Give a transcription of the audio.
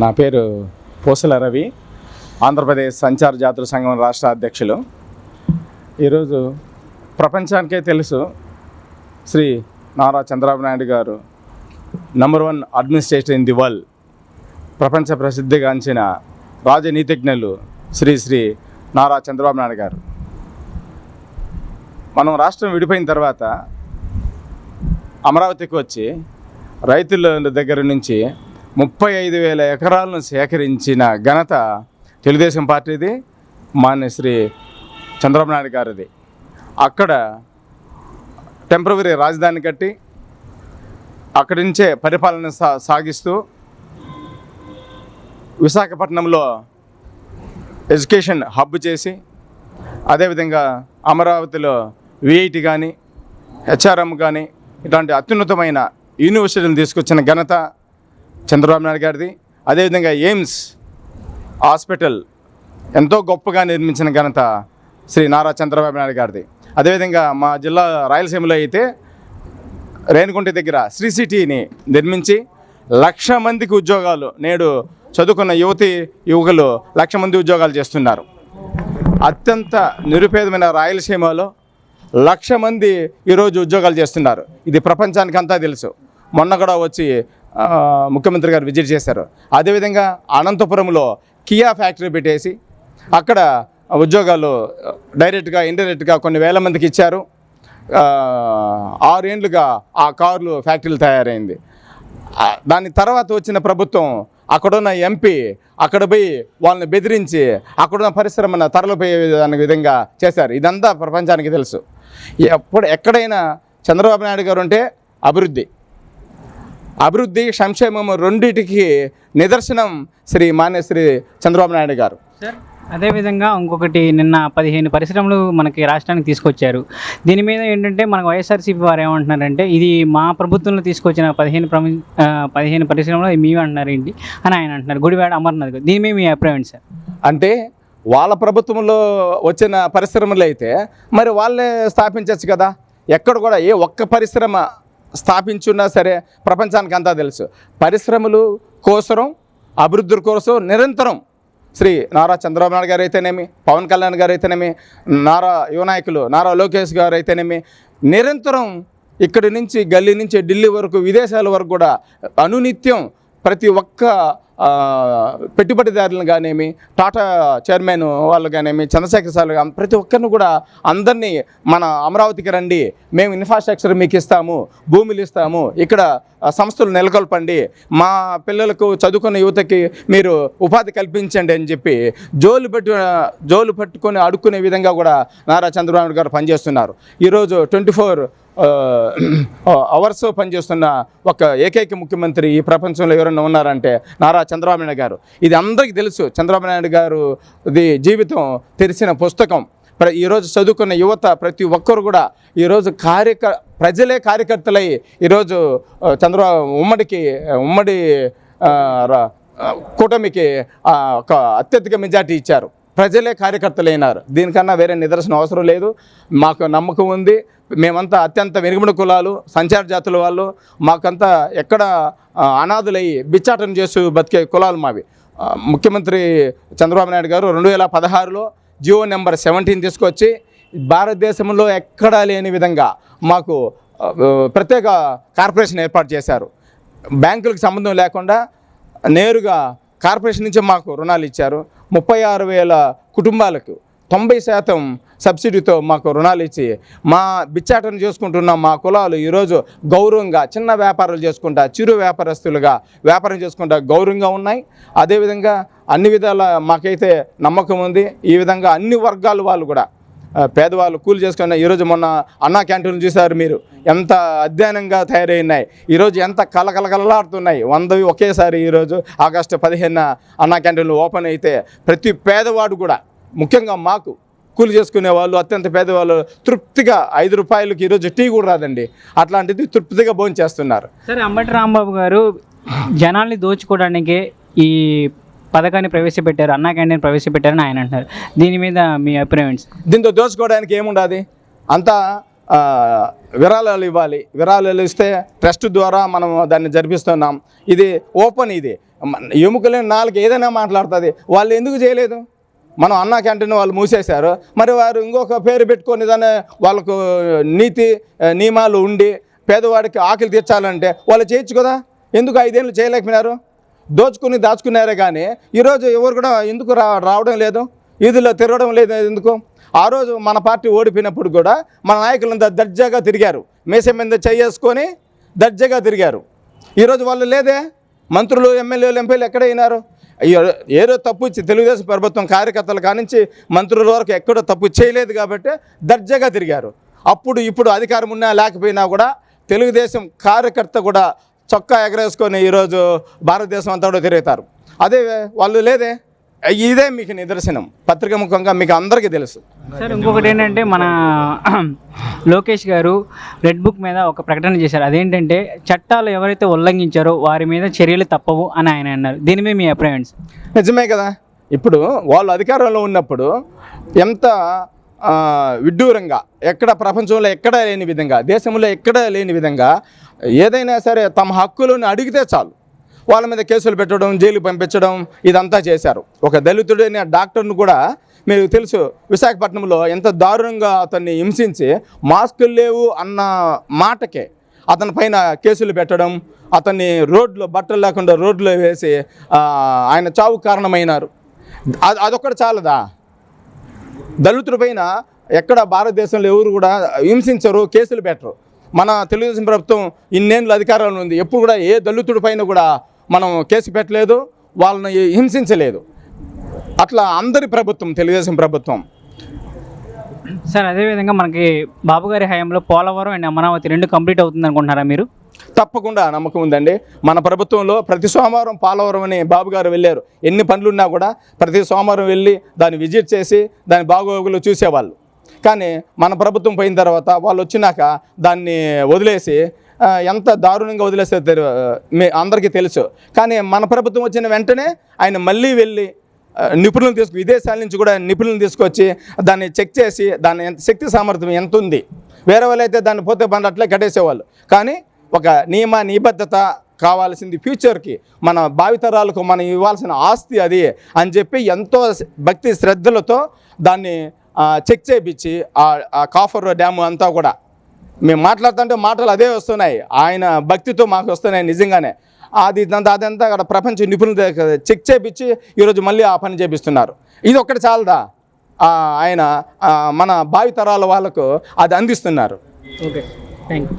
నా పేరు పూసల రవి ఆంధ్రప్రదేశ్ సంచార జాతర సంఘం రాష్ట్ర అధ్యక్షులు. ఈరోజు ప్రపంచానికే తెలుసు శ్రీ నారా చంద్రబాబు నాయుడు గారు number one administrator in the world ప్రపంచ ప్రసిద్ధిగాంచిన రాజనీతిజ్ఞులు శ్రీ శ్రీ నారా చంద్రబాబు నాయుడు గారు. మనం రాష్ట్రం విడిపోయిన తర్వాత అమరావతికి వచ్చి రైతుల దగ్గర నుంచి ముప్పై ఐదు వేల ఎకరాలను సేకరించిన ఘనత తెలుగుదేశం పార్టీది మాన్య శ్రీ చంద్రబాబు నాయుడు గారిది. అక్కడ టెంపరవరీ రాజధాని కట్టి అక్కడి నుంచే పరిపాలన సా సాగిస్తూ విశాఖపట్నంలో ఎడ్యుకేషన్ హబ్ చేసి అదేవిధంగా అమరావతిలో విఐటి కానీ హెచ్ఆర్ఎం కానీ ఇలాంటి అత్యున్నతమైన యూనివర్సిటీలు తీసుకొచ్చిన ఘనత చంద్రబాబు నాయుడు గారిది. అదేవిధంగా ఎయిమ్స్ హాస్పిటల్ ఎంతో గొప్పగా నిర్మించిన ఘనత శ్రీ నారా చంద్రబాబు నాయుడు గారిది. అదేవిధంగా మా జిల్లా రాయలసీమలో అయితే రేణుకుంటి దగ్గర శ్రీ సిటీని నిర్మించి లక్ష మందికి ఉద్యోగాలు నేడు చదువుకున్న యువతి యువకులు లక్ష మంది ఉద్యోగాలు చేస్తున్నారు. అత్యంత నిరుపేదమైన రాయలసీమలో లక్ష మంది ఈరోజు ఉద్యోగాలు చేస్తున్నారు. ఇది ప్రపంచానికి అంతా తెలుసు. మొన్న కూడా వచ్చి ముఖ్యమంత్రి గారు విజిట్ చేశారు. అదేవిధంగా అనంతపురంలో కియా ఫ్యాక్టరీ పెట్టేసి అక్కడ ఉద్యోగాలు డైరెక్ట్గా ఇండైరెక్ట్గా కొన్ని వేల మందికి ఇచ్చారు. ఆరేండ్లుగా ఆ కార్లు ఫ్యాక్టరీలు తయారైంది. దాని తర్వాత వచ్చిన ప్రభుత్వం అక్కడున్న ఎంపీ అక్కడ పోయి వాళ్ళని బెదిరించి అక్కడున్న పరిశ్రమను తరలిపోయే విధంగా చేశారు. ఇదంతా ప్రపంచానికి తెలుసు. ఎప్పుడు ఎక్కడైనా చంద్రబాబు నాయుడు గారు ఉంటే అభివృద్ధి. అభివృద్ధి సంక్షేమం రెండిటికి నిదర్శనం శ్రీ మాన్య శ్రీ చంద్రబాబు నాయుడు గారు. సార్ అదేవిధంగా ఇంకొకటి నిన్న పదిహేను పరిశ్రమలు మనకి రాష్ట్రానికి తీసుకొచ్చారు. దీని మీద ఏంటంటే మనకు వైఎస్ఆర్సీపీ వారు ఏమంటున్నారంటే ఇది మా ప్రభుత్వంలో తీసుకొచ్చిన పదిహేను పదిహేను పరిశ్రమలు మీవే అంటున్నారు ఏంటి అని ఆయన అంటున్నారు. గుడివాడ అమర్నాథ్ గారు. దీని మీద మీ అభిప్రాయం సార్? అంటే వాళ్ళ ప్రభుత్వంలో వచ్చిన పరిశ్రమలు అయితే మరి వాళ్ళే స్థాపించవచ్చు కదా. ఎక్కడ కూడా ఏ ఒక్క పరిశ్రమ స్థాపించున్నా సరే ప్రపంచానికి అంతా తెలుసు. పరిశ్రమలు కోసరం అభివృద్ధి కోసం నిరంతరం శ్రీ నారా చంద్రబాబు నాయుడు గారు అయితేనేమి పవన్ కళ్యాణ్ గారు అయితేనేమి నారా యువనాయకులు నారా లోకేష్ గారు అయితేనేమి నిరంతరం ఇక్కడి నుంచి గల్లీ నుంచి ఢిల్లీ వరకు విదేశాల వరకు కూడా అనునిత్యం ప్రతి ఒక్క పెట్టుబడిదారులను కానేమి టాటా చైర్మన్ వాళ్ళు కానేమి చంద్రశేఖర్ సార్ కానీ ప్రతి ఒక్కరిని కూడా అందరినీ మన అమరావతికి రండి మేము ఇన్ఫ్రాస్ట్రక్చర్ మీకు ఇస్తాము భూములు ఇస్తాము ఇక్కడ సంస్థలు నెలకొల్పండి మా పిల్లలకు చదువుకున్న యువతకి మీరు ఉపాధి కల్పించండి అని చెప్పి జోలు పెట్టు జోలు పట్టుకొని అడుక్కునే విధంగా కూడా నారా చంద్రబాబు గారు పనిచేస్తున్నారు. ఈరోజు ట్వంటీ ఫోర్ అవర్స్ పనిచేస్తున్న ఒక ఏకైక ముఖ్యమంత్రి ఈ ప్రపంచంలో ఎవరైనా ఉన్నారంటే నారా చంద్రబాబు నాయుడు గారు. ఇది అందరికీ తెలుసు. చంద్రబాబు నాయుడు గారు ఇది జీవితం తెరిచిన పుస్తకం. ప్ర- ఈరోజు చదువుకున్న యువత ప్రతి ఒక్కరు కూడా ఈరోజు కార్యక ప్రజలే కార్యకర్తలై ఈరోజు చంద్రబాబు చంద్ర ఉమ్మడికి ఉమ్మడి రా- కూటమికి ఒక అత్యధిక మెజార్టీ ఇచ్చారు. ప్రజలే కార్యకర్తలైనారు. దీనికన్నా వేరే నిదర్శనం అవసరం లేదు. మాకు నమ్మకం ఉంది. మేమంతా అత్యంత వెనుకబడి కులాలు సంచార జాతుల వాళ్ళు. మాకంతా ఎక్కడ అనాథులయ్యి బిచ్చాటం చేస్తూ బతికే కులాలు మావి. ముఖ్యమంత్రి చంద్రబాబు నాయుడు గారు రెండు వేల పదహారులో జియో నెంబర్ సెవెంటీన్ తీసుకొచ్చి భారతదేశంలో ఎక్కడా లేని విధంగా మాకు ప్రత్యేక కార్పొరేషన్ ఏర్పాటు చేశారు. బ్యాంకులకు సంబంధం లేకుండా నేరుగా కార్పొరేషన్ నుంచి మాకు రుణాలు ఇచ్చారు. ముప్పై ఆరు వేల కుటుంబాలకు తొంభై శాతం సబ్సిడీతో మాకు రుణాలు ఇచ్చి మా బిచ్చాటను చేసుకుంటున్న మా కులాలు ఈరోజు గౌరవంగా చిన్న వ్యాపారాలు చేసుకుంటా చిరు వ్యాపారస్తులుగా వ్యాపారం చేసుకుంటా గౌరవంగా ఉన్నాయి. అదేవిధంగా అన్ని విధాల మాకైతే నమ్మకం ఉంది. ఈ విధంగా అన్ని వర్గాల వాళ్ళు కూడా పేదవాళ్ళు కూలి చేసుకున్న ఈరోజు మొన్న అన్నా క్యాంటీన్లు చూశారు మీరు. ఎంత అధ్యయనంగా తయారైనాయి. ఈరోజు ఎంత కలకలకలలాడుతున్నాయి వందవి ఒకేసారి ఈరోజు ఆగస్టు పదిహేను అన్నా క్యాంటీన్లు ఓపెన్ అయితే ప్రతి పేదవాడు కూడా ముఖ్యంగా మాకు కూలి చేసుకునే వాళ్ళు అత్యంత పేదవాళ్ళు తృప్తిగా ఐదు రూపాయలకి ఈరోజు టీ కూడా రాదండి. అట్లాంటిది తృప్తిగా భోజనం చేస్తున్నారు సరే అంబటి రాంబాబు గారు జనాల్ని దోచుకోవడానికి ఈ పథకాన్ని ప్రవేశపెట్టారు అన్నా క్యాంటీన్ ప్రవేశపెట్టారని ఆయన అంటున్నారు. దీని మీద మీ అభిప్రాయం దీంతో దోచుకోవడానికి ఏముండదు? అంతా విరాళాలు ఇవ్వాలి. విరాళాలు ఇస్తే ట్రస్ట్ ద్వారా మనం దాన్ని జరిపిస్తున్నాం. ఇది ఓపెన్ ఇది. ఎముకలు ఎముకలేని నాలుగు ఏదైనా మాట్లాడుతుంది. వాళ్ళు ఎందుకు చేయలేదు? మనం అన్నా క్యాంటీన్ వాళ్ళు మూసేశారు. మరి వారు ఇంకొక పేరు పెట్టుకొని దాన్ని వాళ్ళకు నీతి నియమాలు ఉండి పేదవాడికి ఆకలి తీర్చాలంటే వాళ్ళు చేయొచ్చు కదా? ఎందుకు ఐదేళ్ళు చేయలేకపోయినారు? దోచుకుని దాచుకున్నారే కానీ ఈరోజు ఎవరు కూడా ఎందుకు రా రావడం లేదు? వీధిలో తిరగడం లేదు ఎందుకు? ఆ రోజు మన పార్టీ ఓడిపోయినప్పుడు కూడా మన నాయకులంతా దర్జాగా తిరిగారు. మీసం మీద చేసుకొని దర్జాగా తిరిగారు. ఈరోజు వాళ్ళు లేదే? మంత్రులు ఎమ్మెల్యేలు ఎంపీలు ఎక్కడ అయినారు ఏదో తప్పు ఇచ్చి తెలుగుదేశం ప్రభుత్వం కార్యకర్తలు కానించి మంత్రుల వరకు ఎక్కడో తప్పు చేయలేదు కాబట్టి దర్జాగా తిరిగారు. అప్పుడు ఇప్పుడు అధికారం ఉన్నా లేకపోయినా కూడా తెలుగుదేశం కార్యకర్త కూడా చొక్కా ఎగరేసుకొని ఈరోజు భారతదేశం అంతా కూడా తిరుగుతారు. అదే వాళ్ళు లేదే ఇదే మీకు నిదర్శనం. పత్రిక ముఖంగా మీకు అందరికీ తెలుసు. సార్ ఇంకొకటి ఏంటంటే మన లోకేష్ గారు రెడ్ బుక్ మీద ఒక ప్రకటన చేశారు. అదేంటంటే చట్టాలు ఎవరైతే ఉల్లంఘించారో వారి మీద చర్యలు తప్పవు అని ఆయన అన్నారు. దీని మీద మీ అభిప్రాయం? నిజమే కదా. ఇప్పుడు వాళ్ళు అధికారంలో ఉన్నప్పుడు ఎంత విడ్డూరంగా ఎక్కడ ప్రపంచంలో ఎక్కడ లేని విధంగా దేశంలో ఎక్కడ లేని విధంగా ఏదైనా సరే తమ హక్కులను అడిగితే చాలు. వాళ్ళ మీద కేసులు పెట్టడం జైలు పంపించడం ఇదంతా చేశారు. ఒక దళితుడైన డాక్టర్ను కూడా మీకు తెలుసు విశాఖపట్నంలో ఎంత దారుణంగా అతన్ని హింసించి మాస్కులు లేవు అన్న మాటకే అతని పైన కేసులు పెట్టడం అతన్ని రోడ్లో బట్టలు లేకుండా రోడ్లో వేసి ఆయన చావు కారణమైనారు. అది అదొక్కటి చాలదా? దళితుల పైన ఎక్కడ భారతదేశంలో ఎవరు కూడా హింసించరు కేసులు పెట్టరు. మన తెలుగుదేశం ప్రభుత్వం ఇన్నేళ్ళు అధికారంలో ఉంది. ఎప్పుడు కూడా ఏ దళితుడి పైన కూడా మనం కేసు పెట్టలేదు వాళ్ళని హింసించలేదు. అట్లా అందరి ప్రభుత్వం తెలుగుదేశం ప్రభుత్వం. సార్ అదేవిధంగా మనకి బాబు గారి హయాంలో పోలవరం అండ్ అమరావతి రెండు కంప్లీట్ అవుతుంది అనుకుంటున్నారా మీరు? తప్పకుండా నమ్మకం ఉందండి. మన ప్రభుత్వంలో ప్రతి సోమవారం పాలవరం అని బాబు గారు వెళ్ళారు. ఎన్ని పనులున్నా కూడా ప్రతి సోమవారం వెళ్ళి దాన్ని విజిట్ చేసి దాని బాగోగులు చూసేవాళ్ళు. కానీ మన ప్రభుత్వం పోయిన తర్వాత వాళ్ళు వచ్చినాక దాన్ని వదిలేసి ఎంత దారుణంగా వదిలేస్తే మీ అందరికీ తెలుసు. కానీ మన ప్రభుత్వం వచ్చిన వెంటనే ఆయన మళ్ళీ వెళ్ళి నిపుణులను తీసుకు విదేశాల నుంచి కూడా నిపుణులను తీసుకొచ్చి దాన్ని చెక్ చేసి దాని ఎంత శక్తి సామర్థ్యం ఎంత ఉంది. వేరే వాళ్ళు అయితే దాన్ని పోతే పనులు అట్లే కట్టేసేవాళ్ళు. కానీ ఒక నియమ నిబద్ధత కావాల్సింది ఫ్యూచర్కి. మన భావితరాలకు మనం ఇవ్వాల్సిన ఆస్తి అది అని చెప్పి ఎంతో భక్తి శ్రద్ధలతో దాన్ని చెక్ చేయించి ఆ కాఫర్ డ్యాము అంతా కూడా. మేము మాట్లాడుతుంటే మాటలు అదే వస్తున్నాయి. ఆయన భక్తితో మాకు వస్తున్నాయి నిజంగానే. అది ఇదంతా అదంతా అక్కడ ప్రపంచ నిపుణుల దగ్గర చెక్ చేయించి ఈరోజు మళ్ళీ ఆ పని చేపిస్తున్నారు. ఇది ఒక్కటి చాలదా? ఆయన మన భావితరాల వాళ్ళకు అది అందిస్తున్నారు. Okay thank you